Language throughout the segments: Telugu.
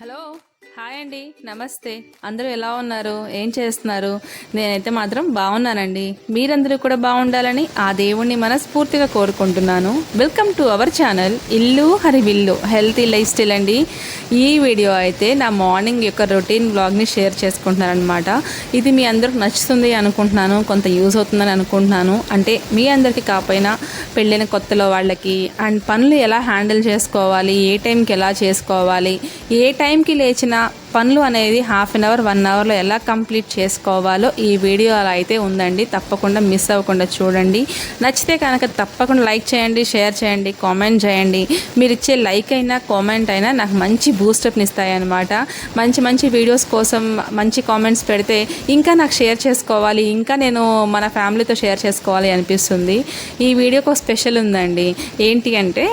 హలో హాయ్ అండి నమస్తే. అందరూ ఎలా ఉన్నారు? ఏం చేస్తున్నారు? నేనైతే మాత్రం బాగున్నానండి. మీరందరూ కూడా బాగుండాలని ఆ దేవుణ్ణి మనస్ఫూర్తిగా కోరుకుంటున్నాను. వెల్కమ్ టు అవర్ ఛానల్ ఇల్లు హరివిల్లు హెల్తీ లైఫ్ స్టైల్ అండి. ఈ వీడియో అయితే నా మార్నింగ్ యొక్క రొటీన్ బ్లాగ్ని షేర్ చేసుకుంటున్నాను అనమాట ఇది మీ అందరికి నచ్చుతుంది అనుకుంటున్నాను కొంత యూజ్ అవుతుందని అనుకుంటున్నాను. అంటే మీ అందరికీ కాకపోయినా పెళ్ళైన కొత్తలో వాళ్ళకి అండ్ పనులు ఎలా హ్యాండిల్ చేసుకోవాలి ఏ టైంకి ఎలా చేసుకోవాలి ఏ టైంకి లేచినా あ。పనులు అనేది హాఫ్ అన్ అవర్ వన్ అవర్లో ఎలా కంప్లీట్ చేసుకోవాలో ఈ వీడియో అలా అయితే ఉందండి. తప్పకుండా మిస్ అవ్వకుండా చూడండి. నచ్చితే కనుక తప్పకుండా లైక్ చేయండి షేర్ చేయండి కామెంట్ చేయండి. మీరు ఇచ్చే లైక్ అయినా కామెంట్ అయినా నాకు మంచి బూస్టప్ని ఇస్తాయి అనమాట మంచి మంచి వీడియోస్ కోసం మంచి కామెంట్స్ పెడితే ఇంకా నాకు షేర్ చేసుకోవాలి ఇంకా నేను మన ఫ్యామిలీతో షేర్ చేసుకోవాలి అనిపిస్తుంది. ఈ వీడియోకి ఒక స్పెషల్ ఉందండి. ఏంటి అంటే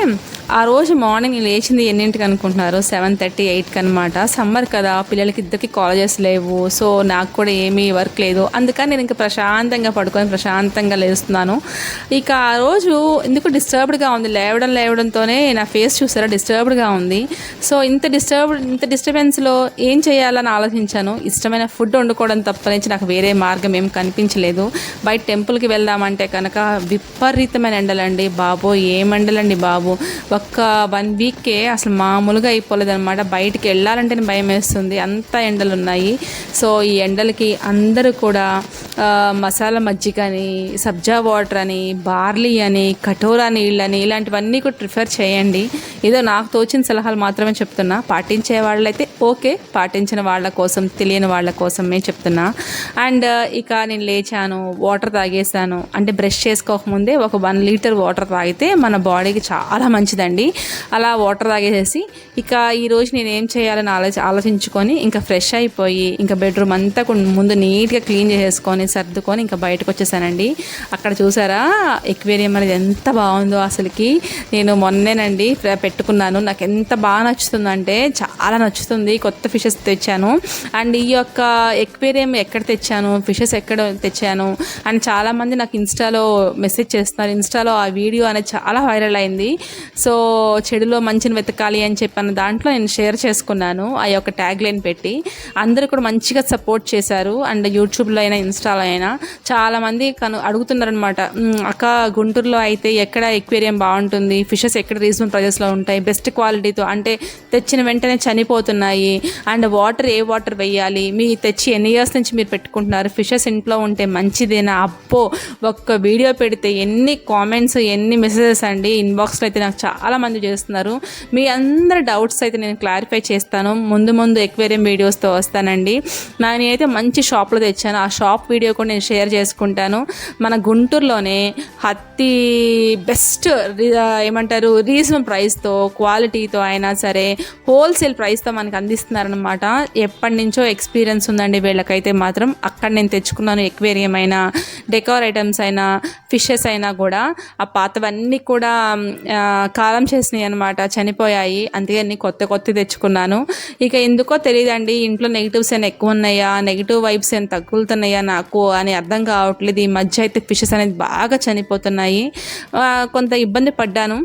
ఆ రోజు మార్నింగ్ లేచింది ఎన్నింటికి అనుకుంటున్నారు? సెవెన్ థర్టీ ఎయిట్కి అనమాట సమ్మర్ కదా. పిల్లలకి ఇద్దరికి కాలేజెస్ లేవు సో నాకు కూడా ఏమీ వర్క్ లేదు. అందుకని నేను ఇంకా ప్రశాంతంగా పడుకొని ప్రశాంతంగా లేస్తున్నాను. ఇక ఆ రోజు ఎందుకు డిస్టర్బ్డ్గా ఉంది? లేవడం లేవడంతోనే నా ఫేస్ చూసారా? డిస్టర్బ్డ్గా ఉంది. సో ఇంత డిస్టర్బ్ ఇంత డిస్టర్బెన్స్లో ఏం చేయాలని ఆలోచించాను. ఇష్టమైన ఫుడ్ వండుకోవడం తప్ప నుంచి నాకు వేరే మార్గం ఏం కనిపించలేదు. బయట టెంపుల్కి వెళ్దామంటే కనుక విపరీతమైన ఎండలండి. బాబు ఏం ఎండలండి బాబు. ఒక్క వన్ వీక్కే అసలు మామూలుగా అయిపోలేదు అనమాట బయటికి వెళ్ళాలంటేనే భయం వేస్తుంది. అంత ఎండలు ఉన్నాయి సో ఈ ఎండలకి అందరూ కూడా మసాలా మజ్జిగ అని సబ్జా వాటర్ అని బార్లీ అని కఠోరా నీళ్ళని ఇలాంటివన్నీ కూడా ప్రిఫర్ చేయండి. ఏదో నాకు తోచిన సలహాలు మాత్రమే చెప్తున్నా. పాటించే వాళ్ళైతే ఓకే. పాటించిన వాళ్ళ కోసం తెలియని వాళ్ళ కోసమే చెప్తున్నా. అండ్ ఇక నేను లేచాను వాటర్ తాగేసాను అంటే బ్రష్ చేసుకోకముందే ఒక వన్ లీటర్ వాటర్ తాగితే మన బాడీకి చాలా మంచిదండి. అలా వాటర్ తాగేసేసి ఇక ఈరోజు నేను ఏం చేయాలని ఆలోచి తెచ్చుకొని ఇంకా ఫ్రెష్ అయిపోయి ఇంకా బెడ్రూమ్ అంతా ముందు నీట్గా క్లీన్ చేసేసుకొని సర్దుకొని ఇంకా బయటకు వచ్చేసానండి. అక్కడ చూసారా? ఎక్వేరియం అనేది ఎంత బాగుందో అసలుకి. నేను మొన్నేనండి పెట్టుకున్నాను. నాకు ఎంత బాగా నచ్చుతుందంటే చాలా నచ్చుతుంది. కొత్త ఫిషెస్ తెచ్చాను. అండ్ ఈ యొక్క ఎక్వేరియం ఎక్కడ తెచ్చాను? ఫిషెస్ ఎక్కడ తెచ్చాను? అండ్ చాలామంది నాకు ఇన్స్టాలో మెసేజ్ చేస్తున్నారు. ఇన్స్టాలో ఆ వీడియో అనేది చాలా వైరల్ అయింది. సో చెడులో మంచిని వెతకాలి అని చెప్పిన దాంట్లో నేను షేర్ చేసుకున్నాను. ఆ యొక్క ట్యాగ్ లైన్ పెట్టి అందరూ కూడా మంచిగా సపోర్ట్ చేశారు. అండ్ యూట్యూబ్లో అయినా ఇన్స్టాలో అయినా చాలామంది కను అడుగుతున్నారనమాట అక్క గుంటూరులో అయితే ఎక్కడ ఎక్వేరియం బాగుంటుంది? ఫిషెస్ ఎక్కడ రీజనబుల్ ప్రైజెస్లో ఉంటాయి? బెస్ట్ క్వాలిటీతో అంటే తెచ్చిన వెంటనే చనిపోతున్నాయి. అండ్ వాటర్ ఏ వాటర్ వేయాలి మీ తెచ్చి ఎన్ని ఇయర్స్ నుంచి మీరు పెట్టుకుంటున్నారు? ఫిషెస్ ఇంట్లో ఉంటే మంచిదేనా? అప్పో ఒక్క వీడియో పెడితే ఎన్ని కామెంట్స్ ఎన్ని మెసేజెస్ అండి? ఇన్బాక్స్లో అయితే నాకు చాలామంది చేస్తున్నారు. మీ అందరి డౌట్స్ అయితే నేను క్లారిఫై చేస్తాను. ముందు ముందు ఎక్వేరియం వీడియోస్తో వస్తానండి. నేనైతే మంచి షాప్లో తెచ్చాను. ఆ షాప్ వీడియో కూడా నేను షేర్ చేసుకుంటాను. మన గుంటూరులోనే అతి బెస్ట్ ఏమంటారు రీజనబుల్ ప్రైస్తో క్వాలిటీతో అయినా సరే హోల్సేల్ ప్రైస్తో మనకు అందిస్తున్నారనమాట ఎప్పటి నుంచో ఎక్స్పీరియన్స్ ఉందండి వీళ్ళకైతే మాత్రం. అక్కడ నేను తెచ్చుకున్నాను ఎక్వేరియం అయినా డెకోర్ ఐటమ్స్ అయినా ఫిషెస్ అయినా కూడా. ఆ పాతవన్నీ కూడా కాలం చేసినాయి అనమాట చనిపోయాయి. అందుకే నేను కొత్త కొత్త తెచ్చుకున్నాను. ఇక ఎందుకో తెలియదండి ఇంట్లో నెగిటివ్స్ ఏమైనా ఎక్కువ ఉన్నాయా? నెగిటివ్ వైబ్స్ ఏమైనా తగ్గులుతున్నాయా నాకు అని అర్థం కావట్లేదు. ఈ మధ్య అయితే ఫిషెస్ అనేది బాగా చనిపోతున్నాయి. కొంత ఇబ్బంది పడ్డాను.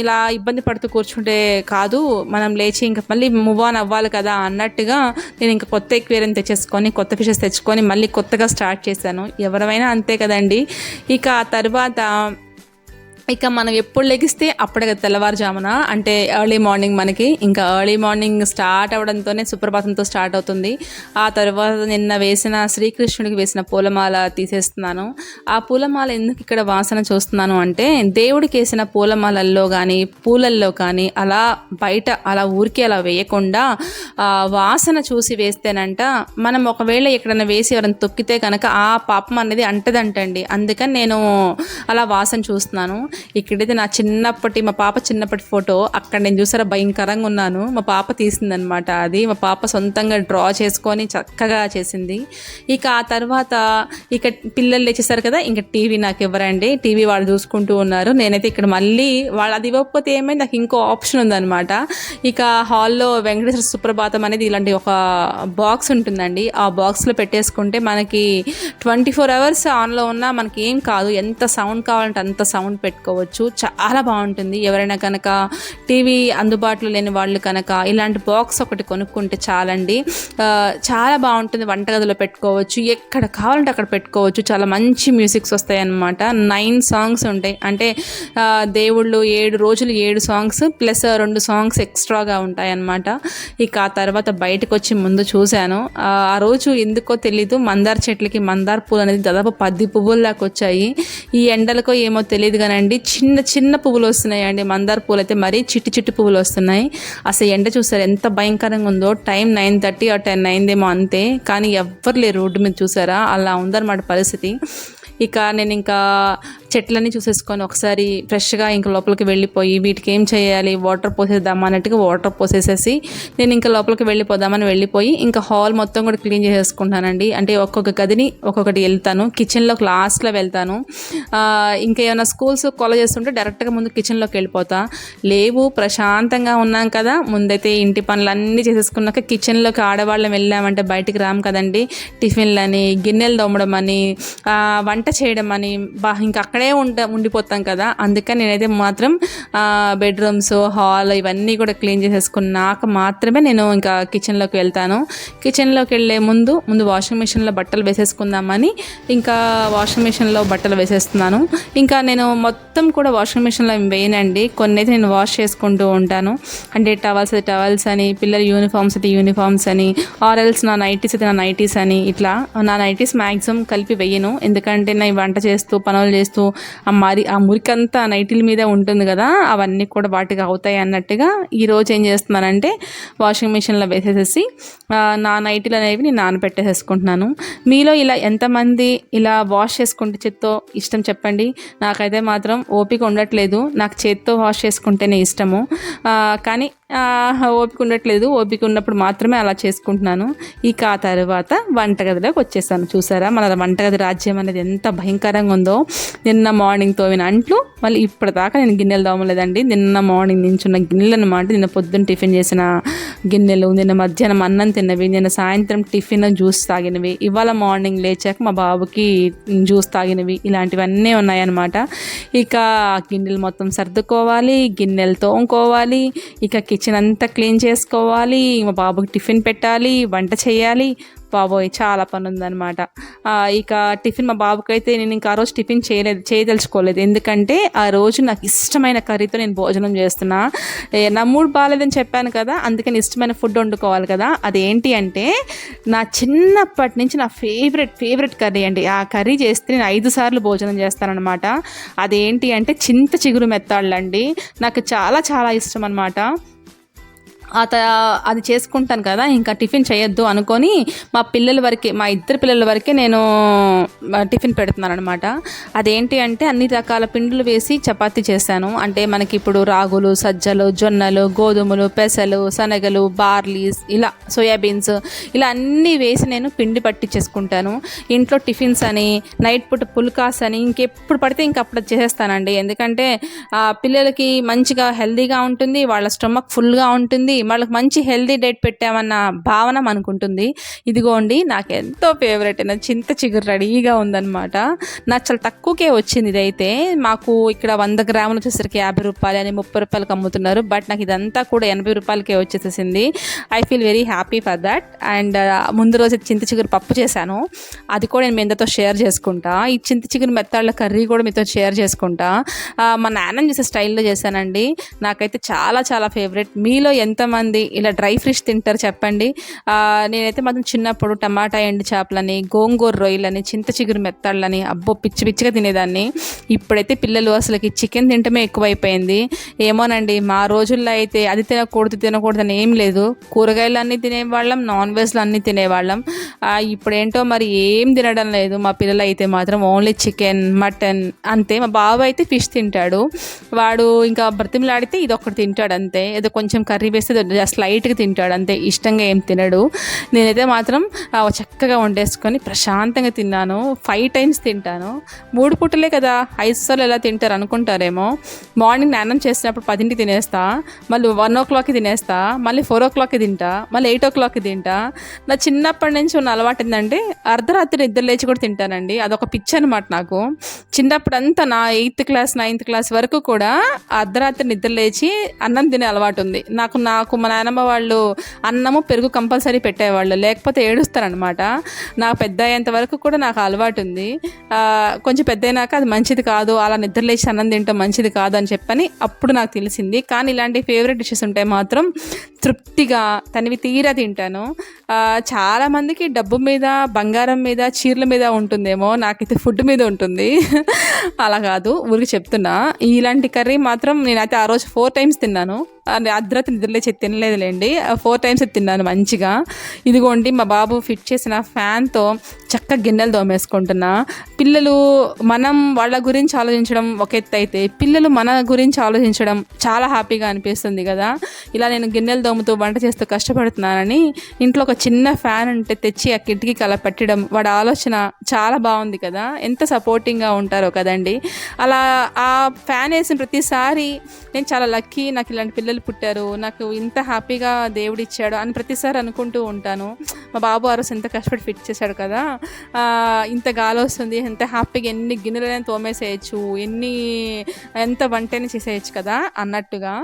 ఇలా ఇబ్బంది పడుతూ కూర్చుంటే కాదు మనం లేచి ఇంకా మళ్ళీ మూవ్ ఆన్ అవ్వాలి కదా అన్నట్టుగా నేను ఇంకా కొత్త ఎక్వేరియం తెచ్చేసుకొని కొత్త ఫిషెస్ తెచ్చుకొని మళ్ళీ కొత్తగా స్టార్ట్ చేశాను. ఎవరైనా అంతే కదండి. ఇక ఆ తర్వాత ఇక మనం ఎప్పుడు లెగిస్తే అప్పుడే తెల్లవారుజామున. అంటే ఎర్లీ మార్నింగ్ మనకి. ఇంకా ఎర్లీ మార్నింగ్ స్టార్ట్ అవడంతోనే సుప్రభాతంతో స్టార్ట్ అవుతుంది. ఆ తర్వాత నిన్న వేసిన శ్రీకృష్ణుడికి వేసిన పూలమాల తీసేస్తున్నాను. ఆ పూలమాల ఎందుకు ఇక్కడ వాసన చూస్తున్నాను అంటే దేవుడికి వేసిన పూలమాలల్లో కానీ పూలల్లో కానీ అలా బయట అలా ఊరికే అలా వేయకుండా వాసన చూసి వేస్తేనంట మనం ఒకవేళ ఎక్కడైనా వేసి ఎవరైనా తొక్కితే కనుక ఆ పాపం అనేది అంటదంటండి. అందుకని నేను అలా వాసన చూస్తున్నాను. ఇక్కడైతే నా చిన్నప్పటి మా పాప చిన్నప్పటి ఫోటో. అక్కడ నేను చూసారా భయంకరంగా ఉన్నాను. మా పాప తీసిందనమాట అది. మా పాప సొంతంగా డ్రా చేసుకొని చక్కగా చేసింది. ఇక ఆ తర్వాత ఇక పిల్లలు లేచేసారు కదా ఇంకా టీవీ నాకు ఇవ్వరండి. టీవీ వాళ్ళు చూసుకుంటూ ఉన్నారు. నేనైతే ఇక్కడ మళ్ళీ వాళ్ళు అది ఇవ్వకపోతే ఏమైంది? నాకు ఇంకో ఆప్షన్ ఉందన్నమాట ఇక హాల్లో వెంకటేశ్వర సుప్రభాతం అనేది ఇలాంటి ఒక బాక్స్ ఉంటుందండి. ఆ బాక్స్లో పెట్టేసుకుంటే మనకి ట్వంటీ ఫోర్ అవర్స్ ఆన్లో ఉన్నా మనకి ఏం కాదు. ఎంత సౌండ్ కావాలంటే అంత సౌండ్ పెట్టుకో పెట్టుకోవచ్చు. చాలా బాగుంటుంది. ఎవరైనా కనుక టీవీ అందుబాటులో లేని వాళ్ళు కనుక ఇలాంటి బాక్స్ ఒకటి కొనుక్కుంటే చాలండి. చాలా బాగుంటుంది వంటగదిలో పెట్టుకోవచ్చు. ఎక్కడ కావాలంటే అక్కడ పెట్టుకోవచ్చు. చాలా మంచి మ్యూజిక్స్ వస్తాయి అన్నమాట నైన్ సాంగ్స్ ఉంటాయి. అంటే దేవుళ్ళు ఏడు రోజులు ఏడు సాంగ్స్ ప్లస్ రెండు సాంగ్స్ ఎక్స్ట్రాగా ఉంటాయి అన్నమాట ఇక ఆ తర్వాత బయటకు వచ్చి ముందు చూశాను. ఆ రోజు ఎందుకో తెలీదు. మందార చెట్లకి మందార పూలు అనేది దాదాపు పది పువ్వులు దాకా వచ్చాయి. ఈ ఎండలకో ఏమో తెలియదు కానీ అండి చిన్న చిన్న పువ్వులు వస్తున్నాయండి. మందార పూలు అయితే మరీ చిట్టి చిట్టి పువ్వులు వస్తున్నాయి. అసలు ఎండ చూసారు ఎంత భయంకరంగా ఉందో. టైం నైన్ థర్టీ ఆ టెన్ అయిందేమో అంతే. కానీ ఎవ్వరు లేరు రోడ్డు మీద చూసారా? అలా ఉందన్నమాట పరిస్థితి. ఇక నేను ఇంకా చెట్లన్నీ చూసేసుకొని ఒకసారి ఫ్రెష్గా ఇంకా లోపలికి వెళ్ళిపోయి వీటికి ఏం చేయాలి? వాటర్ పోసేద్దామా? అన్నట్టుగా వాటర్ పోసేసేసి నేను ఇంకా లోపలికి వెళ్ళిపోదామని వెళ్ళిపోయి ఇంకా హాల్ మొత్తం కూడా క్లీన్ చేసేసుకుంటానండి అంటే ఒక్కొక్క గదిని ఒక్కొక్కటి వెళ్తాను. కిచెన్లోకి లాస్ట్లో వెళ్తాను. ఇంకా ఏమైనా స్కూల్స్ కాలేజెస్ ఉంటే డైరెక్ట్గా ముందు కిచెన్లోకి వెళ్ళిపోతా. లేవు ప్రశాంతంగా ఉన్నాం కదా. ముందైతే ఇంటి పనులన్నీ చేసేసుకున్నాక కిచెన్లోకి ఆడవాళ్ళం వెళ్ళామంటే బయటికి రాం కదండి. టిఫిన్లని గిన్నెలు దోమడం అని వంట చేయడం అని బా ఇంకా అక్కడ ఉండ ఉండిపోతాం కదా. అందుకని నేనైతే మాత్రం బెడ్రూమ్స్ హాల్ ఇవన్నీ కూడా క్లీన్ చేసేసుకున్నాక మాత్రమే నేను ఇంకా కిచెన్లోకి వెళ్తాను. కిచెన్లోకి వెళ్ళే ముందు ముందు వాషింగ్ మిషన్లో బట్టలు వేసేసుకుందామని ఇంకా వాషింగ్ మిషన్లో బట్టలు వేసేస్తున్నాను. ఇంకా నేను మొత్తం కూడా వాషింగ్ మిషన్లో వేయనండి కొన్ని అయితే నేను వాష్ చేసుకుంటూ ఉంటాను. అంటే టవల్స్ అయితే టవల్స్ అని పిల్లల యూనిఫామ్స్ అయితే యూనిఫామ్స్ అని ఆర్ఎల్స్ నా నైటీస్ అయితే నా నైటీస్ అని ఇట్లా. నా నైటీస్ మ్యాక్సిమం కలిపి వెయ్యను ఎందుకంటే నేను వంట చేస్తూ పనులు చేస్తూ మరి ఆ మురికంతా నైటీల మీద ఉంటుంది కదా అవన్నీ కూడా వాటికి అవుతాయి అన్నట్టుగా ఈరోజు ఏం చేస్తున్నానంటే వాషింగ్ మిషన్లో వేసేసేసి నా నైటీలు అనేవి నేను నానబెట్టేసేసుకుంటున్నాను. మీలో ఇలా ఎంతమంది ఇలా వాష్ చేసుకుంటే చేత్తో ఇష్టం చెప్పండి. నాకైతే మాత్రం ఓపిక ఉండట్లేదు. నాకు చేత్తో వాష్ చేసుకుంటేనే ఇష్టము. కానీ ఓపిక ఉండట్లేదు ఓపిక ఉన్నప్పుడు మాత్రమే అలా చేసుకుంటున్నాను. ఇక ఆ తర్వాత వంటగదిలోకి వచ్చేసాను. చూసారా? మన వంటగది రాజ్యం అనేది ఎంత భయంకరంగా ఉందో. నిన్న మార్నింగ్ తోమిన అంట్లు మళ్ళీ ఇప్పటిదాకా నేను గిన్నెలు తోమలేదండి. నిన్న మార్నింగ్ నుంచి ఉన్న గిన్నెలు అనమాట నిన్న పొద్దున్న టిఫిన్ చేసిన గిన్నెలు నిన్న మధ్యాహ్నం అన్నం తిన్నవి నిన్న సాయంత్రం టిఫిన్ జ్యూస్ తాగినవి ఇవాళ మార్నింగ్ లేచాక మా బాబుకి జ్యూస్ తాగినవి ఇలాంటివన్నీ ఉన్నాయన్నమాట. ఇక గిన్నెలు మొత్తం సర్దుకోవాలి గిన్నెలు తోముకోవాలి. ఇక కిచెన్ అంతా క్లీన్ చేసుకోవాలి మా బాబుకి టిఫిన్ పెట్టాలి వంట చేయాలి. బాబోయ్ చాలా పని ఉందన్నమాట ఇక టిఫిన్ మా బాబుకి అయితే నేను ఇంకా ఆ రోజు టిఫిన్ చేయలేదు చేయదలుచుకోలేదు. ఎందుకంటే ఆ రోజు నాకు ఇష్టమైన కర్రీతో నేను భోజనం చేస్తున్నా. నా మూడ్ బాగాలేదని చెప్పాను కదా అందుకని ఇష్టమైన ఫుడ్ వండుకోవాలి కదా. అదేంటి అంటే నా చిన్నప్పటి నుంచి నా ఫేవరెట్ ఫేవరెట్ కర్రీ అండి. ఆ కర్రీ చేస్తే నేను ఐదు సార్లు భోజనం చేస్తానన్నమాట. అదేంటి అంటే చింత చిగురు మెత్తాళ్ళండి. నాకు చాలా చాలా ఇష్టం అనమాట అత అది చేసుకుంటాను కదా ఇంకా టిఫిన్ చేయొద్దు అనుకొని మా పిల్లల వరకే మా ఇద్దరు పిల్లల వరకే నేను టిఫిన్ పెడుతున్నాను అనమాట అదేంటి అంటే అన్ని రకాల పిండులు వేసి చపాతీ చేశాను. అంటే మనకి ఇప్పుడు రాగులు సజ్జలు జొన్నలు గోధుమలు పెసలు శనగలు బార్లీస్ ఇలా సోయాబీన్స్ ఇలా అన్నీ వేసి నేను పిండి పట్టించేసుకుంటాను. ఇంట్లో టిఫిన్స్ అని నైట్ పూట పుల్కాస్ అని ఇంకెప్పుడు పడితే ఇంక అప్పుడు చేసేస్తానండి. ఎందుకంటే పిల్లలకి మంచిగా హెల్దీగా ఉంటుంది వాళ్ళ స్టమక్ ఫుల్గా ఉంటుంది వాళ్ళకి మంచి హెల్దీ డైట్ పెట్టామన్న భావన మనకుంటుంది. ఇదిగోండి నాకు ఎంతో ఫేవరెట్ అయిన చింత చిగురు రెడీగా ఉందన్నమాట. నాకు చాలా తక్కువకే వచ్చింది ఇదైతే. మాకు ఇక్కడ వంద గ్రాములు వచ్చేసరికి యాభై రూపాయలు అని ముప్పై రూపాయలకి అమ్ముతున్నారు. బట్ నాకు ఇదంతా కూడా ఎనభై రూపాయలకే వచ్చేసేసింది. I feel very happy for that. And ముందు రోజు చింత చిగురు పప్పు చేశాను. అది కూడా నేను మీతో షేర్ చేసుకుంటా. ఈ చింత చిగురు మెత్తాళ్ళ కర్రీ కూడా మీతో షేర్ చేసుకుంటా. మా నాన్న చేసే స్టైల్లో చేశానండి. నాకైతే చాలా చాలా ఫేవరెట్. మీలో ఎంత ఎంతమంది ఇలా డ్రై ఫిష్ తింటారు చెప్పండి. నేనైతే మాత్రం చిన్నప్పుడు టమాటా ఎండు చేపలని గోంగూర రొయ్యలని చింత చిగురు మెత్తాళ్ళని అబ్బో పిచ్చి పిచ్చిగా తినేదాన్ని. ఇప్పుడైతే పిల్లలు అసలుకి చికెన్ తింటమే ఎక్కువైపోయింది. ఏమోనండి మా రోజుల్లో అయితే అది తినకూడదు తినకూడదు అని ఏం లేదు. కూరగాయలు అన్నీ తినేవాళ్ళం నాన్ వెజ్లు అన్నీ తినేవాళ్ళం. ఇప్పుడేంటో మరి ఏం తినడం లేదు. మా పిల్లలు అయితే మాత్రం ఓన్లీ చికెన్ మటన్ అంతే. మా బాబు అయితే ఫిష్ తింటాడు. వాడు ఇంకా బ్రతిమలాడితే ఇది ఒకటి తింటాడు అంతే. ఏదో కొంచెం కర్రీ వేస్తే ఇది జస్ట్ లైట్గా తింటాడు. అంతే ఇష్టంగా ఏం తినడు. నేనైతే మాత్రం చక్కగా వండేసుకొని ప్రశాంతంగా తిన్నాను. ఫైవ్ టైమ్స్ తింటాను. మూడు పూటలే కదా ఐదు సార్లు ఎలా తింటారు అనుకుంటారేమో. మార్నింగ్ నాన్నం చేసినప్పుడు పదింటికి తినేస్తా మళ్ళీ వన్ ఓ క్లాక్కి తినేస్తా మళ్ళీ ఫోర్ ఓ క్లాక్కి తింటా మళ్ళీ ఎయిట్ ఓ క్లాక్కి తింటా. నా చిన్నప్పటి నుంచి ఉన్న అలవాటు ఏంటంటే అర్ధరాత్రి నిద్ర లేచి కూడా తింటానండి. అదొక పిచ్చి అనమాట నాకు. చిన్నప్పుడు అంతా నా ఎయిత్ క్లాస్ నైన్త్ క్లాస్ వరకు కూడా అర్ధరాత్రి నిద్ర లేచి అన్నం తినే అలవాటు ఉంది. నాకు నాకు మా నాన్నమ్మ వాళ్ళు అన్నము పెరుగు కంపల్సరీ పెట్టేవాళ్ళు. లేకపోతే ఏడుస్తారనమాట నా పెద్ద అయ్యేంత వరకు కూడా నాకు అలవాటు ఉంది కొంచెం పెద్ద అయినాక అది మంచిది కాదు అలా నిద్ర లేచి అన్నం తింటాం మంచిది కాదు అని చెప్పని అప్పుడు నాకు తెలిసింది. కానీ ఇలాంటి ఫేవరెట్ డిషెస్ ఉంటే మాత్రం తృప్తిగా తనివి తీరా తింటాను. చాలామందికి డబ్బు మీద బంగారం మీద చీరల మీద ఉంటుందేమో నాకైతే ఫుడ్ మీద ఉంటుంది. అలా కాదు ఊరికి చెప్తున్నా. ఇలాంటి కర్రీ మాత్రం నేనైతే ఆ రోజు ఫోర్ టైమ్స్ తిన్నాను. అర్ధరాత్రి నిద్రలేచి తినలేదులేండి. ఫోర్ టైమ్స్ తిన్నాను మంచిగా. ఇదిగోండి మా బాబు ఫిట్ చేసిన ఫ్యాన్తో చక్క గిన్నెలు దోమేసుకుంటున్నా పిల్లలు మనం వాళ్ళ గురించి ఆలోచించడం ఒక ఎత్తు అయితే పిల్లలు మన గురించి ఆలోచించడం చాలా హ్యాపీగా అనిపిస్తుంది కదా. ఇలా నేను గిన్నెలు దోముతూ వంట చేస్తూ కష్టపడుతున్నానని ఇంట్లో ఒక చిన్న ఫ్యాన్ ఉంటే తెచ్చి ఆ కిటికీకి అలా పెట్టడం వాడి ఆలోచన చాలా బాగుంది కదా. ఎంత సపోర్టింగ్గా ఉంటారో కదండి. అలా ఆ ఫ్యాన్ వేసిన ప్రతిసారి నేను చాలా లక్కీ నాకు ఇలాంటి పిల్లలు పుట్టారు నాకు ఇంత హ్యాపీగా దేవుడు ఇచ్చాడు అని ప్రతిసారి అనుకుంటూ ఉంటాను. మా బాబు ఆ రోజు ఎంత కష్టపడి ఫిట్ చేశాడు కదా. ఇంత గాలి వస్తుంది ఎంత హ్యాపీగా ఎన్ని గిన్నెలైనా తోమేసేయచ్చు ఎన్ని ఎంత వంటైనా చేసేయచ్చు కదా అన్నట్టుగా.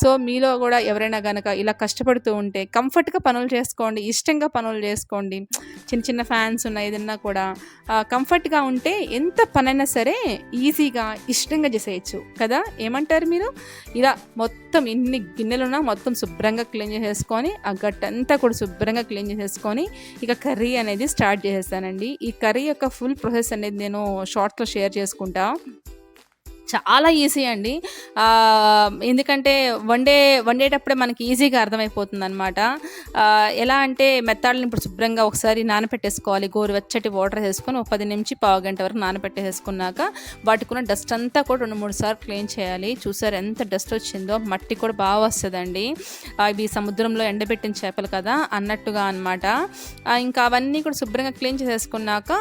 సో మీలో కూడా ఎవరైనా కనుక ఇలా కష్టపడుతూ ఉంటే కంఫర్ట్గా పనులు చేసుకోండి ఇష్టంగా పనులు చేసుకోండి. చిన్న చిన్న ఫ్యాన్స్ ఉన్నాయి ఏదన్నా కూడా కంఫర్ట్గా ఉంటే ఎంత పనైనా సరే ఈజీగా ఇష్టంగా చేసేయచ్చు కదా. ఏమంటారు మీరు? ఇలా మొత్తం ఎన్ని గిన్నెలున్నా మొత్తం శుభ్రంగా క్లీన్ చేసేసుకొని ఆ గట్టంతా కూడా శుభ్రంగా క్లీన్ చేసేసుకొని ఇక కర్రీ అనేది స్టార్ట్ చేసేస్తానండి. ఈ కర్రీ యొక్క ఫుల్ ప్రాసెస్ అనేది నేను షార్ట్లో షేర్ చేసుకుంటా. చాలా ఈజీ అండి. ఎందుకంటే వండే వండేటప్పుడే మనకి ఈజీగా అర్థమైపోతుంది అనమాట ఎలా అంటే మెత్తాళ్ళని ఇప్పుడు శుభ్రంగా ఒకసారి నానపెట్టేసుకోవాలి. గోరువెచ్చటి వాటర్ వేసుకొని ఒక పది నుంచి పావు గంట వరకు నానపెట్టేసుకున్నాక వాటికున్న డస్ట్ అంతా కూడా రెండు మూడు సార్లు క్లీన్ చేయాలి. చూసారు ఎంత డస్ట్ వచ్చిందో? మట్టి కూడా బాగా వస్తుందండి. ఇవి సముద్రంలో ఎండబెట్టిన చేపలు కదా? అన్నట్టుగా అనమాట ఇంకా అవన్నీ కూడా శుభ్రంగా క్లీన్ చేసేసుకున్నాక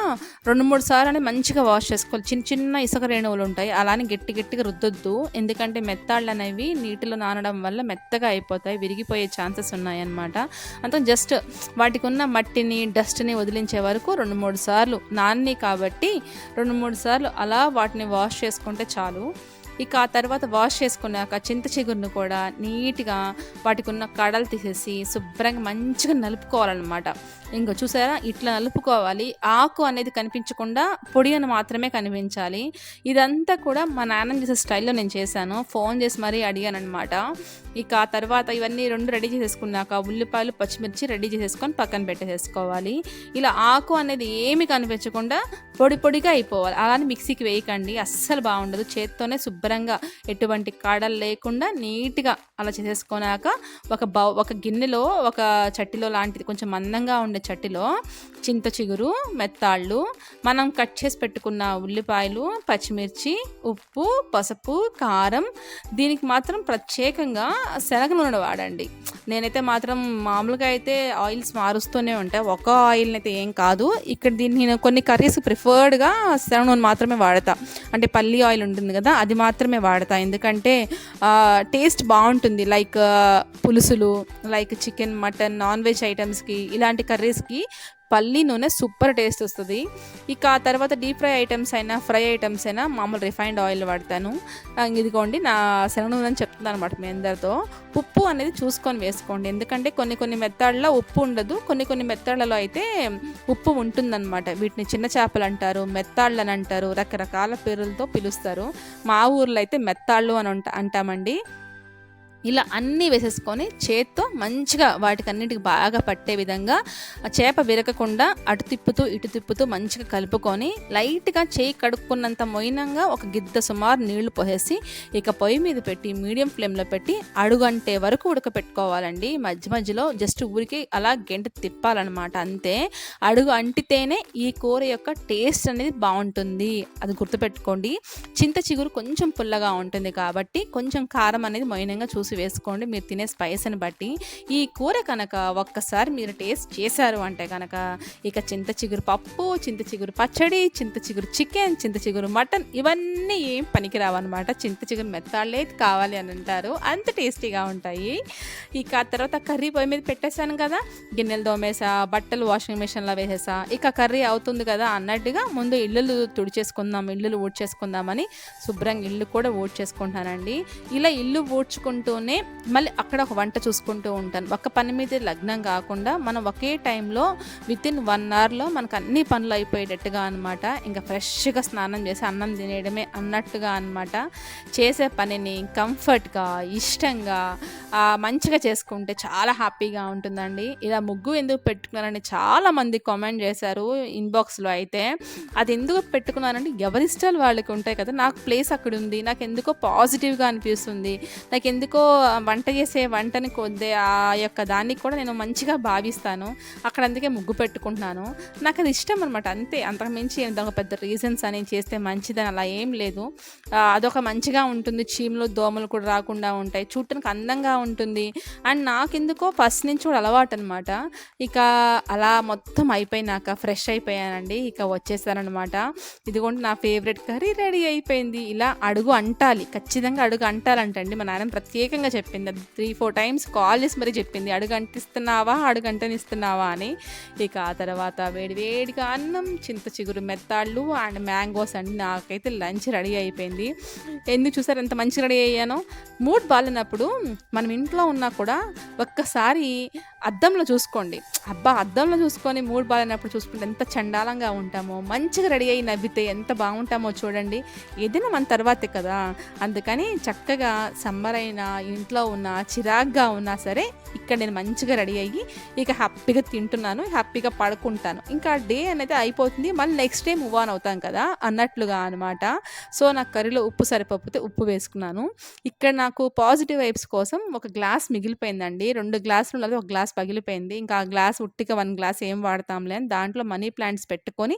రెండు మూడు సార్లు మంచిగా వాష్ చేసుకోవాలి. చిన్న చిన్న ఇసుక రేణువులు ఉంటాయి. అలానే గట్టి గట్టిగా రుద్దొద్దు. ఎందుకంటే మెత్తాళ్ళు అనేవి నీటిలో నానడం వల్ల మెత్తగా అయిపోతాయి విరిగిపోయే ఛాన్సెస్ ఉన్నాయన్నమాట. అంత జస్ట్ వాటికి ఉన్న మట్టిని డస్ట్ని వదిలించే వరకు రెండు మూడు సార్లు నాన్ని కాబట్టి రెండు మూడు సార్లు అలా వాటిని వాష్ చేసుకుంటే చాలు. ఇక ఆ తర్వాత వాష్ చేసుకున్నాక చింత చిగురును కూడా నీట్గా వాటికి ఉన్న కడలు తీసేసి శుభ్రంగా మంచిగా నలుపుకోవాలన్నమాట. ఇంకో చూసారా? ఇట్లా నలుపుకోవాలి. ఆకు అనేది కనిపించకుండా పొడి అని మాత్రమే కనిపించాలి. ఇదంతా కూడా మా నాన్న చేసే స్టైల్లో నేను చేశాను. ఫోన్ చేసి మరీ అడిగాను అనమాట ఇక ఆ తర్వాత ఇవన్నీ రెండు రెడీ చేసేసుకున్నాక ఉల్లిపాయలు పచ్చిమిర్చి రెడీ చేసేసుకొని పక్కన పెట్టేసుకోవాలి ఇలా ఆకు అనేది ఏమి కనిపించకుండా పొడి పొడిగా అయిపోవాలి. అలానే మిక్సీకి వేయకండి. అస్సలు బాగుండదు. చేత్తోనే శుభ్రంగా ఎటువంటి కాడలు లేకుండా నీట్గా అలా చేసేసుకున్నాక ఒక బౌ ఒక గిన్నెలో ఒక చట్టిలో లాంటిది కొంచెం మందంగా ఉండే చట్టిలో చింత చిగురు మెత్తాళ్ళు మనం కట్ చేసి పెట్టుకున్న ఉల్లిపాయలు పచ్చిమిర్చి ఉప్పు పసుపు కారం దీనికి మాత్రం ప్రత్యేకంగా శనగ నూనె వాడండి. నేనైతే మాత్రం మామూలుగా అయితే ఆయిల్స్ మారుస్తూనే ఉంటాయి ఒక ఆయిల్ని అయితే ఏం కాదు. ఇక్కడ దీన్ని నేను కొన్ని కర్రీస్ ప్రిఫర్డ్గా శనగ నూనె మాత్రమే వాడతా. అంటే పల్లి ఆయిల్ ఉంటుంది కదా అది మాత్రం మాత్రమే వాడతా. ఎందుకంటే టేస్ట్ బాగుంటుంది. లైక్ పులుసులు like chicken mutton non veg ఐటమ్స్కి ఇలాంటి కర్రీస్కి పల్లి నూనె సూపర్ టేస్ట్ వస్తుంది. ఇక ఆ తర్వాత డీప్ ఫ్రై ఐటమ్స్ అయినా ఫ్రై ఐటమ్స్ అయినా మామూలు రిఫైన్డ్ ఆయిల్ వాడతాను. ఇదిగోండి నా శనగ నూనె అని చెప్తున్నాను అనమాట మీ అందరితో. ఉప్పు అనేది చూసుకొని వేసుకోండి. ఎందుకంటే కొన్ని కొన్ని మెత్తడ్లో ఉప్పు ఉండదు. కొన్ని కొన్ని మెత్తడ్లలో అయితే ఉప్పు ఉంటుందన్నమాట. వీటిని చిన్న చేపలు అంటారు మెత్తాళ్ళు అని అంటారు రకరకాల పేర్లతో పిలుస్తారు. మా ఊర్లో అయితే మెత్తాళ్ళు అని అంట అంటామండి. ఇలా అన్నీ వేసేసుకొని చేత్తో మంచిగా వాటికన్నిటికి బాగా పట్టే విధంగా ఆ చేప విరగకుండా అటు తిప్పుతూ ఇటు తిప్పుతూ మంచిగా కలుపుకొని లైట్గా చేయి కడుక్కున్నంత మొయినంగా ఒక గిద్ద సుమారు నీళ్ళు పోసేసి ఇక పొయ్యి మీద పెట్టి మీడియం ఫ్లేమ్లో పెట్టి అడుగంటే వరకు ఉడకపెట్టుకోవాలండి. మధ్య మధ్యలో జస్ట్ ఊరికి అలా గంట తిప్పాలన్నమాట. అంతే. అడుగు అంటితేనే ఈ కూర యొక్క టేస్ట్ అనేది బాగుంటుంది. అది గుర్తుపెట్టుకోండి. చింత చిగురు కొంచెం పుల్లగా ఉంటుంది కాబట్టి కొంచెం కారం అనేది మొయినంగా చూసుకొని చూసి వేసుకోండి మీరు తినే స్పైస్ని బట్టి. ఈ కూర కనుక ఒక్కసారి మీరు టేస్ట్ చేశారు అంటే కనుక ఇక చింత చిగురు పప్పు చింత చిగురు పచ్చడి చింత చిగురు చికెన్ చింత చిగురు మటన్ ఇవన్నీ ఏం పనికిరావన్నమాట. చింత చిగురు మెత్తాళ్ళే కావాలి అని అంటారు. అంత టేస్టీగా ఉంటాయి. ఇక ఆ తర్వాత కర్రీ పొయ్యి మీద పెట్టేశాను కదా. గిన్నెలు దోమేసా బట్టలు వాషింగ్ మిషన్లో వేసేసా. ఇక కర్రీ అవుతుంది కదా అన్నట్టుగా ముందు ఇల్లులు తుడిచేసుకుందాం ఇల్లులు ఊడ్చేసుకుందామని శుభ్రంగా ఇల్లు కూడా ఊడ్చేసుకుంటానండి ఇలా ఇల్లు చేస్తూనే మళ్ళీ అక్కడ ఒక వంట చూసుకుంటూ ఉంటాను. ఒక పని మీద లగ్నం కాకుండా మనం ఒకే టైంలో విత్ ఇన్ వన్ అవర్లో మనకు అన్ని పనులు అయిపోయేటట్టుగా అనమాట ఇంకా ఫ్రెష్గా స్నానం చేసి అన్నం తినేయడమే అన్నట్టుగా అనమాట చేసే పనిని కంఫర్ట్గా ఇష్టంగా మంచిగా చేసుకుంటే చాలా హ్యాపీగా ఉంటుందండి. ఇలా ముగ్గు ఎందుకు పెట్టుకున్నారని చాలామంది కామెంట్ చేశారు ఇన్బాక్స్లో అయితే. అది ఎందుకు పెట్టుకున్నారంటే ఎవరి ఇష్టాలు వాళ్ళకి ఉంటాయి కదా. నాకు ప్లేస్ అక్కడ ఉంది నాకు ఎందుకో పాజిటివ్గా అనిపిస్తుంది నాకు ఎందుకో వంట చేసే వంటని కొద్ది ఆ యొక్క దాన్ని కూడా నేను మంచిగా భావిస్తాను. అక్కడ అందుకే ముగ్గు పెట్టుకుంటున్నాను. నాకు అది ఇష్టం అనమాట అంతే. అంతకుమించి దానికి ఒక పెద్ద రీజన్స్ అని చేస్తే మంచిదని అలా ఏం లేదు. అదొక మంచిగా ఉంటుంది. చీమలు దోమలు కూడా రాకుండా ఉంటాయి. చూడటానికి అందంగా ఉంటుంది. అండ్ నాకెందుకో ఫస్ట్ నుంచి కూడా అలవాటు అనమాట ఇక అలా మొత్తం అయిపోయినాక ఫ్రెష్ అయిపోయానండి. ఇక వచ్చేసానమాట ఇదిగోండి నా ఫేవరెట్ కర్రీ రెడీ అయిపోయింది. ఇలా అడుగు అంటాలి. ఖచ్చితంగా అడుగు అంటాలంటండి. మా నాన్న ప్రత్యేకంగా చెప్పింది. త్రీ ఫోర్ టైమ్స్ కాల్ చేసి మరీ చెప్పింది. అడుగు అంటిస్తున్నావా అడుగు అంటనిస్తున్నావా అని. ఇక ఆ తర్వాత వేడి వేడిగా అన్నం చింత చిగురు మెత్తాళ్ళు అండ్ మ్యాంగోస్ అండి నాకైతే లంచ్ రెడీ అయిపోయింది. ఎందుకు చూసారు ఎంత మంచిగా రెడీ అయ్యానో? మూడ్ బాగాలేనప్పుడు మనం ఇంట్లో ఉన్నా కూడా ఒక్కసారి అద్దంలో చూసుకోండి. అబ్బా అద్దంలో చూసుకొని మూడు బాగాలేనప్పుడు చూసుకుంటే ఎంత చండాలంగా ఉంటామో మంచిగా రెడీ అయ్యి నవ్వితే ఎంత బాగుంటామో చూడండి. ఏదైనా మన తర్వాతే కదా. అందుకని చక్కగా సమ్మర్ అయినా ఇంట్లో ఉన్నా చిరాగ్గా ఉన్నా సరే ఇక్కడ నేను మంచిగా రెడీ అయ్యి ఇక హ్యాపీగా తింటున్నాను హ్యాపీగా పడుకుంటాను. ఇంకా డే అనేది అయిపోతుంది మళ్ళీ నెక్స్ట్ డే మూవ్ ఆన్ అవుతాం కదా అన్నట్లుగా అనమాట సో నాకు కర్రీలో ఉప్పు సరిపోతే ఉప్పు వేసుకున్నాను. ఇక్కడ నాకు పాజిటివ్ వైబ్స్ కోసం ఒక గ్లాస్ మిగిలిపోయిందండి. రెండు గ్లాసులు ఒక గ్లాస్ పగిలిపోయింది. ఇంకా ఆ గ్లాస్ ఉట్టిగా వన్ గ్లాస్ ఏం వాడతాంలే అని దాంట్లో మనీ ప్లాంట్స్ పెట్టుకొని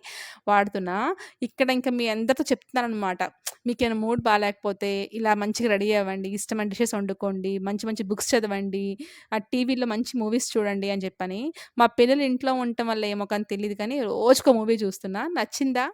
వాడుతున్నా. ఇక్కడ ఇంకా మీ అందరితో చెప్తున్నాను అనమాట మీకు ఏమైనా మూడ్ బాగాలేకపోతే ఇలా మంచిగా రెడీ అవ్వండి ఇష్టమైన డిషెస్ వండుకోండి మంచి మంచి బుక్స్ చదవండి ఆ టీవీలో మంచి మూవీస్ చూడండి అని చెప్పని మా పిల్లలు ఇంట్లో ఉండటం వల్ల ఏమో కానీ తెలియదు కానీ రోజుకో మూవీ చూస్తున్నా. నచ్చిందా?